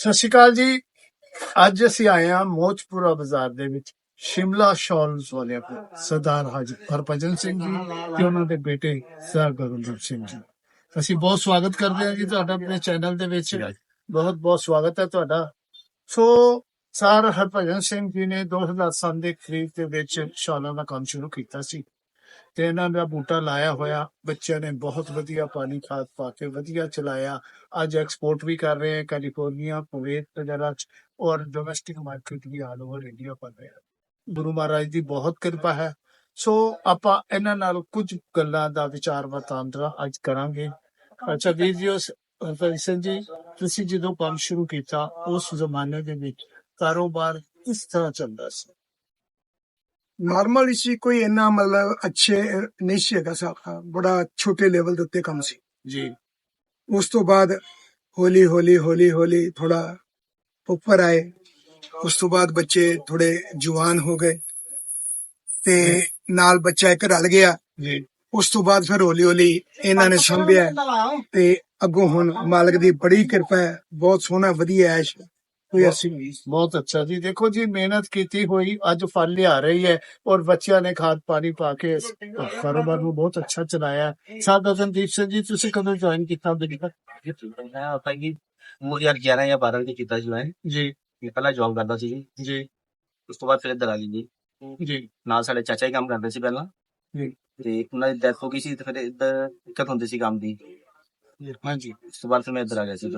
ਸਤਿ ਸ਼੍ਰੀ ਅਕਾਲ ਜੀ। ਅੱਜ ਅਸੀਂ ਆਏ ਹਾਂ ਮੋਚਪੁਰਾ ਬਾਜ਼ਾਰ ਦੇ ਵਿੱਚ ਸ਼ਿਮਲਾ ਸ਼ਾਲਸ ਵਾਲਿਆਂ ਕੋਲ। ਸਰਦਾਰ ਹਾਜੀ ਹਰਭਜਨ ਸਿੰਘ ਜੀ ਤੇ ਉਹਨਾਂ ਦੇ ਬੇਟੇ ਸਰ ਗੁਰਦਿੱਪ ਸਿੰਘ ਜੀ। ਅਸੀਂ ਬਹੁਤ ਸਵਾਗਤ ਕਰਦੇ ਹਾਂ ਜੀ ਤੁਹਾਡਾ ਆਪਣੇ ਚੈਨਲ ਦੇ ਵਿੱਚ। ਬਹੁਤ ਬਹੁਤ ਸਵਾਗਤ ਹੈ ਤੁਹਾਡਾ। ਸੋ ਸਰ ਹਰਭਜਨ ਸਿੰਘ ਜੀ ਨੇ 2007 ਦੇ ਕਰੀਬ ਦੇ ਵਿੱਚ ਸ਼ਾਲਾਂ ਦਾ ਕੰਮ ਸ਼ੁਰੂ ਕੀਤਾ ਸੀ। ਤੇ ਇਹਨਾਂ ਦਾ ਬੂਟਾ ਲਾਇਆ ਹੋਇਆ। ਬੱਚਿਆਂ ਨੇ ਬਹੁਤ ਵਧੀਆ ਪਾਣੀ ਖਾਦ ਪਾ ਕੇ ਵਧੀਆ ਚਲਾਇਆ। ਅੱਜ ਐਕਸਪੋਰਟ ਵੀ ਕਰ ਰਹੇ ਹੈ ਕੈਲੀਫੋਰਨੀਆ ਕੁਵੈਤ ਵਗੈਰਾ ਚ ਔਰ ਡੋਮੈਸਟਿਕ ਮਾਰਕੀਟ ਵੀ ਆਲ ਓਵਰ ਇੰਡੀਆ ਪਰ ਹੈ ਗੁਰੂ ਮਹਾਰਾਜ ਦੀ ਬਹੁਤ ਕਿਰਪਾ ਹੈ। ਸੋ ਆਪਾਂ ਇਹਨਾਂ ਨਾਲ ਕੁਝ ਗੱਲਾਂ ਦਾ ਵਿਚਾਰ ਵਟਾਂਦਰਾ ਅੱਜ ਕਰਾਂਗੇ। ਅੱਛਾ ਵੀਰ ਜੀ, ਉਸ ਹਰਪ੍ਰੀਤ ਜੀ, ਤੁਸੀਂ ਜਦੋਂ ਕੰਮ ਸ਼ੁਰੂ ਕੀਤਾ ਉਸ ਜ਼ਮਾਨੇ ਦੇ ਵਿੱਚ ਕਾਰੋਬਾਰ ਕਿਸ ਤਰ੍ਹਾਂ ਚੱਲਦਾ ਸੀ? ਨਾਰਮਲ ਸੀ ਕੋਈ ਇੰਨਾ ਮਤਲਬ ਅੱਛੇ ਨਹੀਂ ਸੀ ਹੈਗਾ ਸਾਡਾ ਬੜਾ ਛੋਟੇ ਲੈਵਲ ਦੇ ਉੱਤੇ ਕੰਮ ਸੀ। ਜੀ। ਉਸ ਤੋਂ ਬਾਅਦ ਹੌਲੀ ਹੌਲੀ ਹੌਲੀ ਹੌਲੀ ਥੋੜਾ ਉੱਪਰ ਆਏ। ਉਸ ਤੋਂ ਬਾਅਦ ਬੱਚੇ ਥੋੜੇ ਜਵਾਨ ਹੋ ਗਏ ਤੇ ਨਾਲ ਬੱਚਾ ਇੱਕ ਰਲ ਗਿਆ। ਜੀ। ਉਸ ਤੋਂ ਬਾਅਦ ਫਿਰ ਹੌਲੀ ਹੌਲੀ ਇਹਨਾਂ ਨੇ ਸੰਭਿਆ। ਤੇ ਅੱਗੋਂ ਹੁਣ ਮਾਲਕ ਦੀ ਬੜੀ ਕਿਰਪਾ ਹੈ। ਬਹੁਤ ਸੋਹਣਾ ਵਧੀਆ ਐਸ਼ ਕੋਈ ਅਸੀਂ ਬਹੁਤ ਅੱਛਾ ਜੀ ਦੇਖੋ ਜੀ ਮਿਹਨਤ ਕੀਤੀ ਹੋਈ ਅੱਜ ਫਲ ਲਿਆ ਰਹੀ ਹੈ ਔਰ ਬੱਚਿਆਂ ਨੇ ਖਾਦ ਪਾਣੀ ਪਾ ਕੇ ਇਸ ਕਾਰੋਬਾਰ ਨੂੰ ਬਹੁਤ ਅੱਛਾ ਚਲਾਇਆ ਸਾਦਾ ਸੰਦੀਪ ਸਿੰਘ ਜੀ ਤੁਸੀਂ ਕਦੋਂ ਜੁਆਇਨ ਕੀਤਾ ਬੇਟਾ ਮੈਂ ਆਪਾਂ ਕੀ ਉਹ ਯਾਰ 11 ਜਾਂ 12 ਦੇ ਕੀਤਾ ਜੁਆਇਨ ਜੀ ਮੈਂ ਪਹਿਲਾਂ ਜੌਬ ਕਰਦਾ ਸੀ ਜੀ ਜੀ ਉਸ ਤੋਂ ਬਾਅਦ ਫਿਰ ਇੱਧਰ ਆ ਗਈ ਜੀ ਜੀ ਨਾਲ ਸਾਡੇ ਚਾਚਾ ਹੀ ਕੰਮ ਕਰਦੇ ਸੀ ਪਹਿਲਾਂ ਜੀ। ਤੇ ਉਹਨਾਂ ਦੀ ਡੈਥ ਹੋ ਗਈ ਸੀ ਤੇ ਫਿਰ ਇੱਧਰ ਦਿੱਕਤ ਹੁੰਦੀ ਸੀ ਕੰਮ ਦੀ ਹਾਂਜੀ ਉਸ ਤੋਂ ਬਾਅਦ ਫਿਰ ਮੈਂ ਇੱਧਰ ਆ ਗਿਆ ਸੀ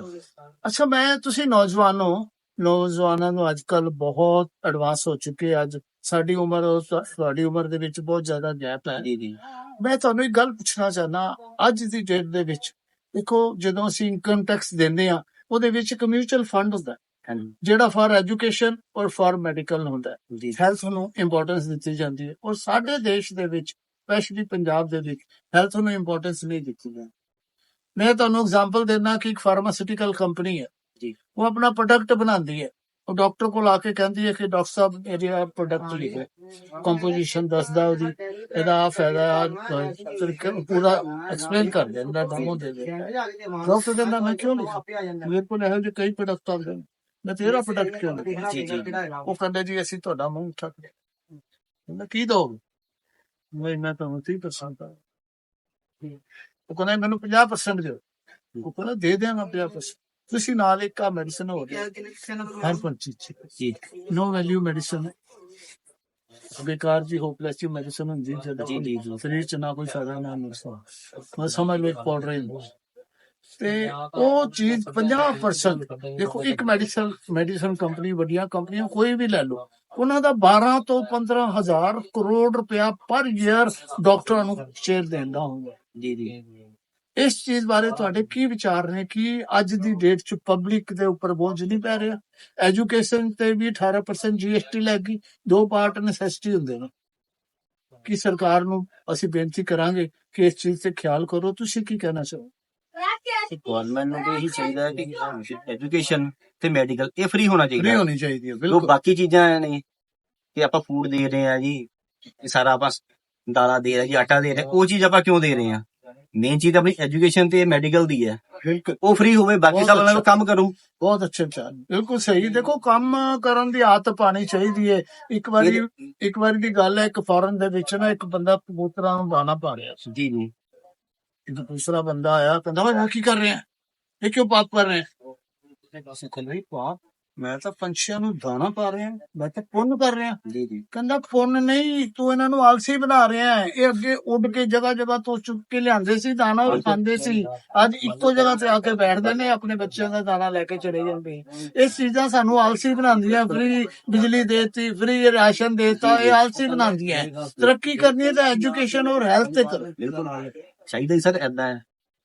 ਅੱਛਾ ਮੈਂ ਤੁਸੀਂ ਨੌਜਵਾਨ ਹੋ ਨੌਜਵਾਨਾਂ ਨੂੰ ਅੱਜ ਕੱਲ ਬਹੁਤ ਐਡਵਾਂਸ ਹੋ ਚੁੱਕੇ ਅੱਜ ਸਾਡੀ ਉਮਰ ਔਰ ਤੁਹਾ- ਤੁਹਾਡੀ ਉਮਰ ਦੇ ਵਿੱਚ ਬਹੁਤ ਜ਼ਿਆਦਾ ਗੈਪ ਹੈ। ਜੀ ਜੀ। ਮੈਂ ਤੁਹਾਨੂੰ ਇੱਕ ਗੱਲ ਪੁੱਛਣਾ ਚਾਹਨਾ ਅੱਜ ਦੀ ਡੇਟ ਦੇ ਵਿੱਚ ਦੇਖੋ ਜਦੋਂ ਅਸੀਂ ਇਨਕਮ ਟੈਕਸ ਦਿੰਦੇ ਆ ਉਹਦੇ ਵਿੱਚ ਇੱਕ ਮਿਊਚੁਅਲ ਫੰਡ ਹੁੰਦਾ ਹੈ, ਹਾਂਜੀ। ਜਿਹੜਾ ਫਾਰ ਐਜੂਕੇਸ਼ਨ ਔਰ ਫਾਰ ਮੈਡੀਕਲ ਹੁੰਦਾ ਹੈ। ਜੀ। ਹੈਲਥ ਨੂੰ ਇੰਪੋਰਟੈਂਸ ਦਿੱਤੀ ਜਾਂਦੀ ਹੈ ਔਰ ਸਾਡੇ ਦੇਸ਼ ਦੇ ਵਿੱਚ ਸਪੈਸ਼ਲੀ ਪੰਜਾਬ ਦੇ ਵਿੱਚ ਹੈਲਥ ਨੂੰ ਇੰਪੋਰਟੈਂਸ ਨਹੀਂ ਦਿੱਤੀ ਜਾਂਦੀ। ਮੈਂ ਤੁਹਾਨੂੰ ਐਗਜ਼ਾਮਪਲ ਦੇਣਾ ਕਿ ਇੱਕ ਫਾਰਮਾਸਿਊਟੀਕਲ ਕੰਪਨੀ ਹੈ। ਉਹ ਆਪਣਾ ਪ੍ਰੋਡਕਟ ਬਣਾਉਂਦੀ ਹੈ। ਉਹ ਡਾਕਟਰ ਕੋਲ ਆ ਕੇ ਕਹਿੰਦੀ ਹੈ ਕਿ ਡਾਕਟਰ ਸਾਹਿਬ ਇਹਦਾ ਪ੍ਰੋਡਕਟ ਲਿਖੋ। ਕੰਪੋਜੀਸ਼ਨ ਦੱਸਦਾ ਉਹਦੀ। ਇਹਦਾ ਆਹ ਫਾਇਦਾ ਆ ਤਰੀਕੇ ਨੂੰ ਪੂਰਾ ਐਕਸਪਲੇਨ ਕਰ ਦਿੰਦਾ ਡੈਮੋ ਦੇ ਦੇ ਡਾਕਟਰ ਕਹਿੰਦਾ ਮੈਂ ਕਿਉਂ ਲਿਖਾਂ? ਮੇਰੇ ਕੋਲ ਇਹੋ ਜਿਹੇ ਕਈ ਪ੍ਰੋਡਕਟ ਆਉਂਦੇ ਨੇ ਮੈਂ ਤੇਰਾ ਪ੍ਰੋਡਕਟ ਕਿਉਂ ਲਿਖਾਂ? ਜੀ ਜੀ ਉਹ ਕਹਿੰਦੇ ਜੀ ਅਸੀਂ ਤੁਹਾਡਾ ਮੂੰਹ ਠੱਕ ਕਹਿੰਦਾ ਕੀ ਦੋ ਮੈਂ ਮੈਂ ਤੁਹਾਨੂੰ 30% ਦਾ ਉਹ ਕਹਿੰਦਾ ਮੈਨੂੰ 50% ਦਿਓ। ਉਹ ਕਹਿੰਦਾ ਦੇ ਦਿਆਂਗਾ 50% ਤੁਸੀਂ ਨਾਲ ਇੱਕ ਆ ਮੈਡੀਸਨ ਹੋ ਗਿਆ ਹਰ ਪੰਚੀ ਜੀ ਨੋ ਵੈਲਿਊ ਮੈਡੀਸਨ ਬੇਕਾਰ ਜੀ ਹੋਪਲੈਸ ਜੀ ਮੈਡੀਸਨ ਹੁੰਦੀ ਜਦ ਜੀ, ਜੀ। ਸਰੀਰ ਚ ਨਾ ਕੋਈ ਫਾਇਦਾ ਨਾ ਨੁਕਸਾਨ। ਮੈਂ ਸਮਝ ਲੋ ਇੱਕ ਪਾਊਡਰ ਹੀ। ਤੇ ਉਹ ਚੀਜ਼ 50% ਦੇਖੋ ਇੱਕ ਮੈਡੀਸਨ ਮੈਡੀਸਨ ਕੰਪਨੀ ਵੱਡੀਆਂ ਕੰਪਨੀਆਂ ਕੋਈ ਵੀ ਲੈ ਲਓ। ਉਹਨਾਂ ਦਾ 12 ਤੋਂ 15 ਹਜ਼ਾਰ ਕਰੋੜ ਰੁਪਇਆ ਪਰ ਈਅਰ ਡਾਕਟਰਾਂ ਨੂੰ ਸ਼ੇਅਰ ਦਿੰਦਾ ਹੁੰਦਾ ਜੀ ਜੀ। ਇਸ ਚੀਜ਼ ਬਾਰੇ ਤੁਹਾਡੇ ਕੀ ਵਿਚਾਰ ਨੇ? ਕਿ ਅੱਜ ਦੀ ਡੇਟ 'ਚ ਪਬਲਿਕ ਦੇ ਉੱਪਰ ਬੋਝ ਨਹੀਂ ਪੈ ਰਿਹਾ? ਐਜੂਕੇਸ਼ਨ ਤੇ ਵੀ 18% ਜੀਐਸਟੀ ਲੱਗੀ ਦੋ ਪਾਰਟ ਨੈਸੈਸਿਟੀ ਹੁੰਦੇ ਨੇ। ਕਿ ਸਰਕਾਰ ਨੂੰ ਅਸੀਂ ਬੇਨਤੀ ਕਰਾਂਗੇ ਕਿ ਇਸ ਚੀਜ਼ ਤੇ ਖਿਆਲ ਕਰੋ? ਤੁਸੀਂ ਕੀ ਕਹਿਣਾ ਚਾਹੋ? ਗਵਰਨਮੈਂਟ ਨੂੰ ਤਾਂ ਇਹੀ ਚਾਹੀਦਾ ਹੈ ਕਿ ਐਜੂਕੇਸ਼ਨ ਤੇ ਮੈਡੀਕਲ ਇਹ ਫ੍ਰੀ ਹੋਣਾ ਫ੍ਰੀ ਚਾਹੀਦਾ ਹੋਣੀ ਚਾਹੀਦੀ ਹੈ ਬਿਲਕੁਲ। ਬਾਕੀ ਚੀਜ਼ਾਂ ਨੇ ਕਿ ਆਪਾਂ ਫੂਡ ਦੇ ਰਹੇ ਆ ਜੀ ਇਹ ਸਾਰਾ ਆਪਾਂ ਦਾਲਾਂ ਦੇ ਰਹੇ ਜੀ ਆਟਾ ਦੇ ਰਹੇ ਉਹ ਚੀਜ਼ ਆਪਾਂ ਕਿਉਂ ਦੇ ਰਹੇ ਆ ਮੇਨ ਚੀਜ਼ ਆਪਣੀ ਐਜੂਕੇਸ਼ਨ ਤੇ ਮੈਡੀਕਲ ਦੀ ਹੈ। ਬਿਲਕੁਲ। ਉਹ ਫ੍ਰੀ ਹੋਵੇ ਬਾਕੀ ਬਹੁਤ ਸਭ ਨਾਲ ਅੱਛਾ। ਕੰਮ ਕਰੋ। ਬਹੁਤ ਅੱਛਾ ਵਿਚਾਰ ਬਿਲਕੁਲ ਸਹੀ। ਦੇਖੋ ਕੰਮ ਕਰਨ ਦੀ ਆਦਤ ਪਾਣੀ ਚਾਹੀਦੀ ਹੈ। ਇੱਕ ਵਾਰੀ ਇੱਕ ਵਾਰੀ ਦੀ ਗੱਲ ਹੈ ਇੱਕ ਫੋਰਨ ਦੇ ਵਿੱਚ ਨਾ ਇੱਕ ਬੰਦਾ ਕਬੂਤਰਾਂ ਨੂੰ ਦਾਣਾ ਪਾ ਰਿਹਾ ਸੀ। ਜੀ ਜੀ। ਇੱਕ ਦੂਸਰਾ ਬੰਦਾ ਆਇਆ ਕਹਿੰਦਾ ਓਏ ਕੀ ਕਰ ਰਿਹਾ? ਇਹ ਕਿਉਂ ਪਾਪ ਕਰ ਰਿਹਾ? ਅਸੀਂ ਕਹਿੰਦੇ ਪਾਪ ਮੈਂ ਤਾਂ ਪੰਛੀਆਂ ਨੂੰ ਦਾਣਾ ਪਾ ਰਿਹਾ, ਮੈਂ ਤਾਂ ਪੁੰਨ ਕਰ ਰਿਹਾ। ਜੀ ਜੀ ਕਹਿੰਦਾ, ਪੁੰਨ ਨਹੀਂ, ਤੂੰ ਇਹਨਾਂ ਨੂੰ ਆਲਸੀ ਬਣਾ ਰਿਹਾ ਹੈ। ਇਹ ਅੱਗੇ ਉੱਡ ਕੇ ਜਗ੍ਹਾ ਜਗ੍ਹਾ ਤੋਂ ਚੁੱਕ ਕੇ ਲਿਆਂਦੇ ਸੀ, ਦਾਣਾ ਉਹ ਖਾਂਦੇ ਸੀ। ਅੱਜ ਇੱਕੋ ਜਗ੍ਹਾ ਤੇ ਆ ਕੇ ਬੈਠਦੇ ਨੇ ਆਪਣੇ ਬੱਚਿਆਂ ਦਾ ਦਾਣਾ ਲੈ ਕੇ ਚਲੇ ਜਾਂਦੇ ਇਹ ਚੀਜ਼ਾਂ ਸਾਨੂੰ ਆਲਸੀ ਬਣਾਉਂਦੀਆਂ ਫ੍ਰੀ ਬਿਜਲੀ ਦੇਤੀ ਫ੍ਰੀ ਰਾਸ਼ਨ ਦੇਤਾ, ਇਹ ਆਲਸੀ ਬਣਾਉਂਦੀਆਂ ਤਰੱਕੀ ਕਰਨੀ ਹੈ ਤਾਂ ਐਜੂਕੇਸ਼ਨ ਔਰ ਹੈਲਥ ਤੇ ਕਰੋ। ਬਿਲਕੁਲ ਚਾਹੀਦਾ ਸਰ ਏਦਾਂ ਹੈ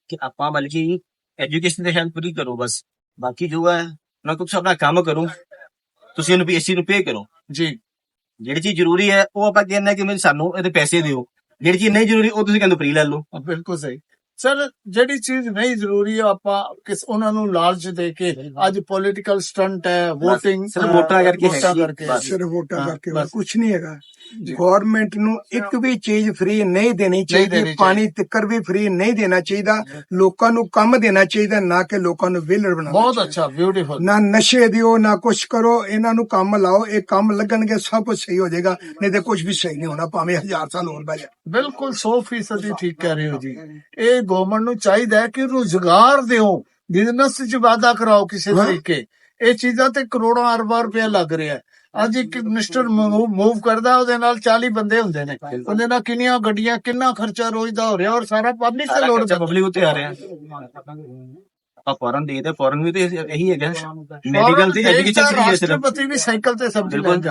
ਕਿ ਆਪਾਂ ਬਲਕਿ ਐਜੂਕੇਸ਼ਨ ਤੇ ਹੈਲਪ ਪੂਰੀ ਕਰੋ ਬਸ। ਬਾਕੀ ਜੋ ਹੈ ਨਾ ਕੁਝ ਆਪਣਾ ਕੰਮ ਕਰੋ। ਤੁਸੀਂ ਇਹਨੂੰ ਪੀਐਸਸੀ ਨੂੰ ਪੇ ਕਰੋ। ਜੀ। ਜਿਹੜੀ ਚੀਜ਼ ਜ਼ਰੂਰੀ ਹੈ ਉਹ ਆਪਾਂ ਕਹਿੰਦੇ ਕਿ ਮੈਨੂੰ ਸਾਨੂੰ ਇਹਦੇ ਪੈਸੇ ਦਿਓ। ਜਿਹੜੀ ਚੀਜ਼ ਨਹੀਂ ਜ਼ਰੂਰੀ ਉਹ ਤੁਸੀਂ ਕਹਿੰਦੇ ਫ੍ਰੀ ਲੈ ਲਓ। ਬਿਲਕੁਲ ਸਹੀ। ਸਰ ਜਿਹੜੀ ਚੀਜ਼ ਨਹੀਂ ਜ਼ਰੂਰੀ ਹੈ ਆਪਾਂ ਕਿਸ ਉਹਨਾਂ ਨੂੰ ਲਾਲਚ ਦੇ ਕੇ ਅੱਜ ਪੋਲੀਟੀਕਲ ਸਟੰਟ ਹੈ VOTING ਸਿਰਫ ਵੋਟਾਂ ਕਰਕੇ ਬਸ। ਸਿਰਫ ਵੋਟਾਂ ਹਾਂ, ਕਰਕੇ। ਕੁਝ ਨਹੀਂ ਹੈਗਾ। ਗਵਰਨਮੈਂਟ ਨੂੰ ਇੱਕ ਵੀ ਚੀਜ਼ ਫ੍ਰੀ ਨਹੀਂ ਦੇਣੀ ਚਾਹੀਦੀ ਪਾਣੀ ਤਿੱਕਰ ਵੀ ਫ੍ਰੀ ਨਹੀਂ ਦੇਣਾ ਚਾਹੀਦਾ ਲੋਕਾਂ ਨੂੰ ਕੰਮ ਦੇਣਾ ਚਾਹੀਦਾ ਨਾ ਕਿ ਲੋਕਾਂ ਨੂੰ ਵਿਹਲੜ ਬਣਾਉਣਾ ਬਹੁਤ ਅੱਛਾ ਬਿਊਟੀਫੁਲ ਨਾ ਨਸ਼ੇ ਦਿਓ ਨਾ ਕੁਛ ਕਰੋ ਇਹਨਾਂ ਨੂੰ ਕੰਮ ਲਾਓ ਇਹ ਕੰਮ ਲੱਗਣਗੇ ਸਭ ਕੁਝ ਸਹੀ ਹੋ ਜਾਏਗਾ ਨਹੀਂ ਤੇ ਕੁਝ ਵੀ ਸਹੀ ਨਹੀਂ ਹੋਣਾ ਭਾਵੇਂ ਹਜ਼ਾਰ ਸਾਲ ਹੋਰ ਬਹਿ ਜਾ ਬਿਲਕੁਲ 100% ਹੀ ਠੀਕ ਕਹਿ ਰਹੇ ਹੋ ਜੀ। ਇਹ ਗਵਰਨਮੈਂਟ ਨੂੰ ਚਾਹੀਦਾ ਹੈ ਕਿ ਰੋਜ਼ਗਾਰ ਦਿਓ ਬਿਜ਼ਨਸ 'ਚ ਵਾਧਾ ਕਰਾਓ ਕਿਸੇ। ਤਰੀਕੇ। ਇਹ ਚੀਜ਼ਾਂ ਤੇ ਕਰੋੜਾਂ ਅਰਬਾਂ ਰੁਪਏ ਲੱਗ ਰਿਹਾ ਹੈ। ਅੱਜ ਇੱਕ ਮਿਨਿਸਟਰ ਮੂਵ ਕਰਦਾ ਉਹਦੇ ਨਾਲ 40 ਬੰਦੇ ਹੁੰਦੇ ਨੇ। ਉਹਦੇ ਨਾਲ ਕਿੰਨੀਆਂ ਗੱਡੀਆਂ ਕਿੰਨਾ ਖਰਚਾ ਰੋਜ਼ ਦਾ ਹੋ ਰਿਹਾ ਔਰ ਸਾਰਾ ਪਬਲਿਕ ਤੇ ਲੋਡ ਪਬਲਿਕ ਉੱਤੇ ਆ ਰਿਹਾ। ਆਪਾਂ ਫੋਰਨ ਦੇ ਤੇ ਫੋਰਨ ਵੀ ਤੇ ਇਹੀ ਹੈਗਾ। ਮੈਡੀਕਲ ਤੇ ਐਜੂਕੇਸ਼ਨ ਹੈ ਸਿਰਫ ਰਾਸ਼ਟਰਪਤੀ ਵੀ ਸਾਈਕਲ ਤੇ ਲੈਣ ਬਿਲਕੁਲ।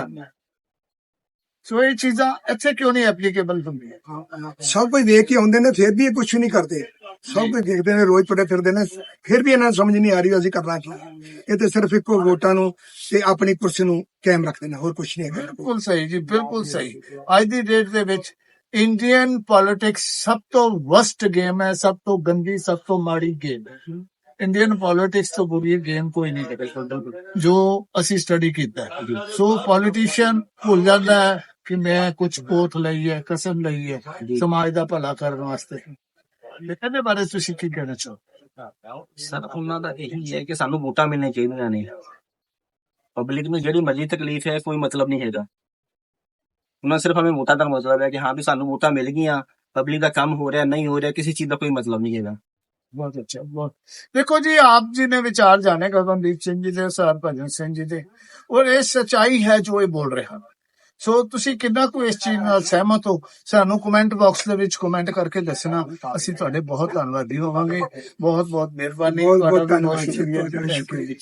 ਸੋ ਇਹ ਚੀਜ਼ਾਂ ਇੱਥੇ ਕਿਉਂ ਨਹੀਂ ਐਪਲੀਕੇਬਲ ਹੁੰਦੀਆਂ? ਸਭ ਕੁਝ ਦੇਖ ਕੇ ਆਉਂਦੇ ਨੇ ਫਿਰ ਵੀ ਇਹ ਕੁਝ ਨਹੀਂ ਕਰਦੇ। ਸਭ ਕੁਝ ਦੇਖਦੇ ਨੇ ਰੋਜ਼ ਤੁਰੇ ਫਿਰਦੇ ਨੇ। ਫਿਰ ਵੀ ਇਹਨਾਂ ਨੂੰ ਸਮਝ ਨਹੀਂ ਆ ਰਹੀ ਅਸੀਂ ਕਰਨਾ ਕੀ। ਇਹ ਤੇ ਸਿਰਫ ਇੱਕੋ ਵੋਟਾਂ ਨੂੰ ਤੇ ਆਪਣੀ ਕੁਰਸੀ ਨੂੰ ਕਾਇਮ ਰੱਖਦੇ ਨੇ ਹੋਰ ਕੁਝ ਨਹੀਂ ਹੈਗਾ। ਬਿਲਕੁਲ ਸਹੀ ਜੀ ਬਿਲਕੁਲ ਸਹੀ। ਅੱਜ ਦੀ ਡੇਟ ਦੇ ਵਿੱਚ ਇੰਡੀਅਨ ਪੋਲਿਟਿਕਸ ਸਭ ਤੋਂ ਵਸਟ ਗੇਮ ਹੈ ਸਭ ਤੋਂ ਗੰਦੀ ਸਭ ਤੋਂ ਮਾੜੀ ਗੇਮ ਹੈ। ਇੰਡੀਅਨ ਪੋਲਿਟਿਕਸ ਤੋਂ ਬੁਰੀ ਗੇਮ ਕੋਈ ਨਹੀਂ ਜੋ ਅਸੀਂ ਸਟੱਡੀ ਕੀਤਾ। ਸੋ ਪੋਲੀਟੀਸ਼ੀਅਨ ਭੁੱਲ ਜਾਂਦਾ ਹੈ ਕਿ ਮੈਂ ਕੁਝ ਪੋਥ ਲਈ ਹੈ ਕਸਮ ਲਈ ਹੈ ਜੀ। ਸਮਾਜ ਦਾ ਭਲਾ ਕਰਨ ਵਾਸਤੇ ਇਹਦੇ ਬਾਰੇ ਤੁਸੀਂ ਕੀ ਕਹਿਣਾ ਚਾਹੋ ਸਰ ਉਹਨਾਂ ਦਾ ਇਹੀ ਹੈ ਕਿ ਸਾਨੂੰ ਵੋਟਾਂ ਮਿਲਣੀਆਂ ਚਾਹੀਦੀਆਂ ਨੇ ਪਬਲਿਕ ਨੂੰ ਜਿਹੜੀ ਮਰਜ਼ੀ ਤਕਲੀਫ ਹੈ ਕੋਈ ਮਤਲਬ ਨਹੀਂ ਹੈਗਾ ਉਹਨਾਂ ਸਿਰਫ ਹਮੇ ਵੋਟਾਂ ਦਾ ਮਤਲਬ ਹੈ ਕਿ ਹਾਂ ਵੀ ਸਾਨੂੰ ਵੋਟਾਂ ਮਿਲ ਗਈਆਂ ਪਬਲਿਕ ਦਾ ਕੰਮ ਹੋ ਰਿਹਾ ਨਹੀਂ ਹੋ ਰਿਹਾ ਕਿਸੇ ਚੀਜ਼ ਦਾ ਕੋਈ ਮਤਲਬ ਨਹੀਂ ਹੈਗਾ ਬਹੁਤ ਅੱਛਾ ਬਹੁਤ ਦੇਖੋ ਜੀ ਆਪ ਜੀ ਨੇ ਵਿਚਾਰ ਜਾਣੇ ਗਗਨਦੀਪ ਸਿੰਘ ਜੀ ਦੇ ਸਰ ਭਜਨ ਸਿੰਘ ਜੀ ਦੇ ਔਰ ਇਹ ਸਚਾਈ ਹੈ ਜੋ ਇਹ ਬੋਲ ਰਹੇ ਹਨ ਸੋ ਤੁਸੀਂ ਕਿੰਨਾ ਕੁ ਇਸ ਚੀਜ਼ ਨਾਲ ਸਹਿਮਤ ਹੋ? ਸਾਨੂੰ ਕਮੈਂਟ ਬਾਕਸ ਦੇ ਵਿੱਚ ਕਮੈਂਟ ਕਰਕੇ ਦੱਸਣਾ। ਅਸੀਂ ਤੁਹਾਡੇ ਬਹੁਤ ਧੰਨਵਾਦੀ ਹੋਵਾਂਗੇ। ਬਹੁਤ ਬਹੁਤ ਮਿਹਰਬਾਨੀ ਬਹੁਤ ਬਹੁਤ ਤੁਹਾਡਾ ਧੰਨਵਾਦ ਜੀ, ਸ਼ੁਕਰੀਆ।